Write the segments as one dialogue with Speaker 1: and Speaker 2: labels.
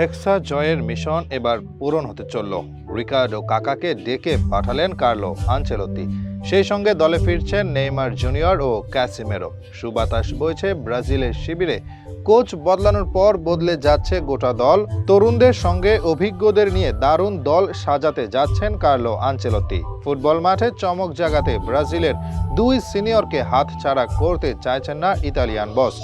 Speaker 1: হেক্সা জয়ের মিশন এবার পূরণ হতে চলল। রিকার্ডো কাকাকে ডেকে পাঠালেন কার্লো আনচেলত্তি। সেই সঙ্গে দলে ফিরছেন নেইমার জুনিয়র ও ক্যাসিমেরো। সুবাতাস বইছে ব্রাজিলের শিবিরে। কোচ বদলানোর পর বদলে যাচ্ছে গোটা দল। তরুণদের সঙ্গে অভিজ্ঞদের নিয়ে দারুণ দল সাজাতে যাচ্ছেন কার্লো আনচেলত্তি। ফুটবল মাঠে চমক জাগাতে ব্রাজিলের দুই সিনিয়রকে হাতছাড়া করতে চাইছেন না Italian boss.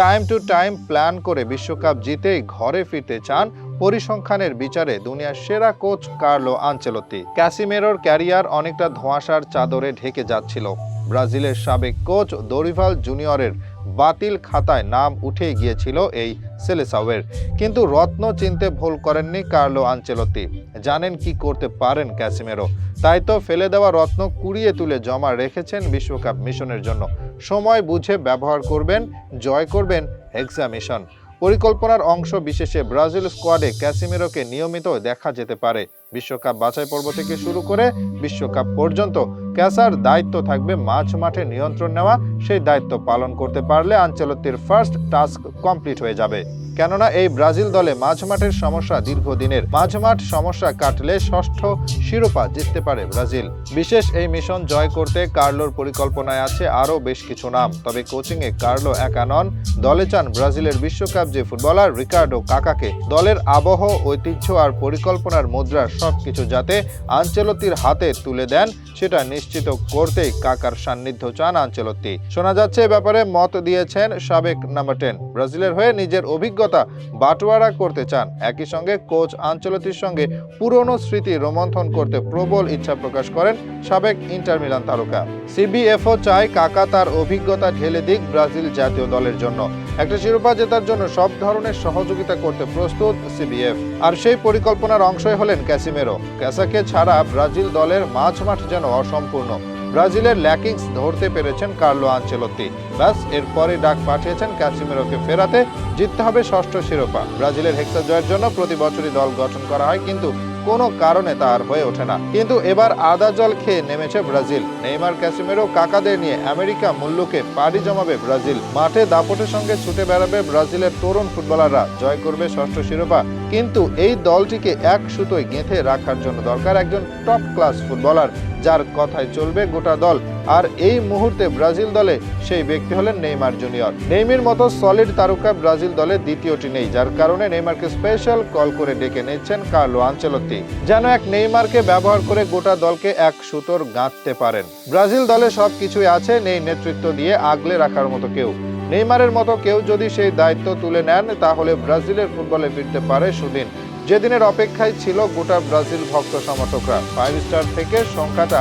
Speaker 1: Time to time plan করে বিশ্বকাপ জিতেই ঘরে ফিরতে চান পরিসংখ্যানের বিচারে দুনিয়ার সেরা কোচ কার্লো আঞ্চলতি ক্যাসিমেরোর ক্যারিয়ার অনেকটা ধোঁয়াশার চাদরে ঢেকে যাচ্ছিল। ব্রাজিলের সাবেক কোচ দরিভাল জুনিয়রের বাতিল খাতায় নাম উঠে গিয়েছিল এই সেলেসাওয়ের। কিন্তু রত্ন চিনতে ভুল করেননি কার্লো আনচেলত্তি। জানেন কি করতে পারেন ক্যাসিমেরো। তাই তো ফেলে দেওয়া রত্ন কুড়িয়ে তুলে জমা রেখেছেন বিশ্বকাপ মিশনের জন্য। সময় বুঝে ব্যবহার করবেন, জয় করবেন হেক্সা মিশন পরিকল্পনার অংশ বিশেষে ব্রাজিল স্কোয়াডে ক্যাসিমেরোকে নিয়মিত দেখা যেতে পারে। বিশ্বকাপ বাছাই পর্ব থেকে শুরু করে বিশ্বকাপ পর্যন্ত ক্যাসার দায়িত্ব থাকবে মাছ মাঠে নিয়ন্ত্রণ নেওয়া সেই দায়িত্ব পালন করতে পারলে আঞ্চলতির ফার্স্ট টাস্ক কমপ্লিট হয়ে যাবে। কেননা এই ব্রাজিল দলে মাঝমাঠের সমস্যা দীর্ঘদিনের। মাঝমাঠ সমস্যা কাটলে ষষ্ঠ শিরোপা জিততে পারে ব্রাজিল। বিশেষ এই মিশন জয় করতে কার্লোর পরিকল্পনায় আছে আরও বেশ কিছু নাম। তবে কোচিংয়ে কার্লো একা নন। দলে চান ব্রাজিলের বিশ্বকাপ যে ফুটবলার রিকার্ডো কাকাকে। দলের আবহ, ঐতিহ্য আর পরিকল্পনার মুদ্রা সবকিছু যাতে আঞ্চলতির হাতে তুলে দেন, সেটা নিশ্চিত করতেই কাকার সান্নিধ্য চান আঞ্চলতি শোনা যাচ্ছে এ ব্যাপারে মত দিয়েছেন সাবেক নাম্বার টেন ব্রাজিলের হয়ে নিজের অভিজ্ঞতা বাটোয়ারা করতে চান। একই সঙ্গে কোচ আঞ্চলতির সঙ্গে পুরনো স্মৃতি রোমন্থন করতে প্রবল ইচ্ছা প্রকাশ করেন সাবেক ইন্টার মিলান তারকা। সিবিএফও চায় কাকা তার অভিজ্ঞতা ঢেলে দিক ব্রাজিল জাতীয় দলের জন্য। একটা শিরোপা জেতার জন্য সব ধরনের সহযোগিতা করতে প্রস্তুত সিবিএফ। আর সেই পরিকল্পনার অংশই হলেন ক্যাসিমেরো। ক্যাসাকে ছাড়া ব্রাজিল দলের মাঝ মাঠ যেন অসম্পূর্ণ। ব্রাজিলের ল্যাকিংস ধরতে পেরেছেন কার্লো আঞ্চেলত্তি ব্যাস এরপরে ডাক পাঠিয়েছেন ক্যাসিমেরোকে ফেরাতে। জিততে হবে ষষ্ঠ শিরোপা। ব্রাজিলের হেক্সা জয়ের জন্য প্রতি বছরই দল গঠন করা হয়, কিন্তু কোনো কারণে তা আর হয়ে ওঠে না। কিন্তু এবার আদা জল খেয়ে নেমেছে ব্রাজিল। নেইমার, ক্যাসিমেরো, কাকাদের নিয়ে আমেরিকা মূল্যকে পাড়ি জমাবে ব্রাজিল। মাঠে দাপটের সঙ্গে ছুটে বেড়াবে ব্রাজিলের তরুণ ফুটবলাররা। জয় করবে ষষ্ঠ শিরোপা। কিন্তু এই দলটিকে এক সুতোয় গেঁথে রাখার জন্য দরকার একজন টপ ক্লাস ফুটবলার যার কথায় চলবে গোটা দল। আর এই মুহূর্তে ব্রাজিল দলে সেই ব্যক্তি হলেন নেইমার জুনিয়র। নেইমির মতো সলিড তারকা ব্রাজিল দলে দ্বিতীয়টি নেই, যার কারণে নেইমারকে স্পেশাল কল করে ডেকে নিচ্ছেন কার্লো আঞ্চলত্তি যেন এক নেইমারকে ব্যবহার করে গোটা দলকে এক সুতোর গাঁথতে পারেন। ব্রাজিল দলে সব কিছুই আছে, নেই নেতৃত্ব দিয়ে আগলে রাখার মতো কেউ। নেইমারের মতো কেউ যদি সেই দায়িত্ব তুলে নেন, তাহলে ব্রাজিলের ফুটবলে ফিরতে পারে সুদিন। যেদিনের অপেক্ষায় ছিল গোটা ব্রাজিল ভক্ত সমর্থকরা। ফাইভ স্টার থেকে সংখ্যাটা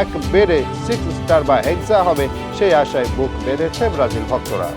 Speaker 1: এক বেড়ে সিক্স স্টার বা হেক্সা হবে, সেই আশায় বুক বেঁধেছে ব্রাজিল ভক্তরা।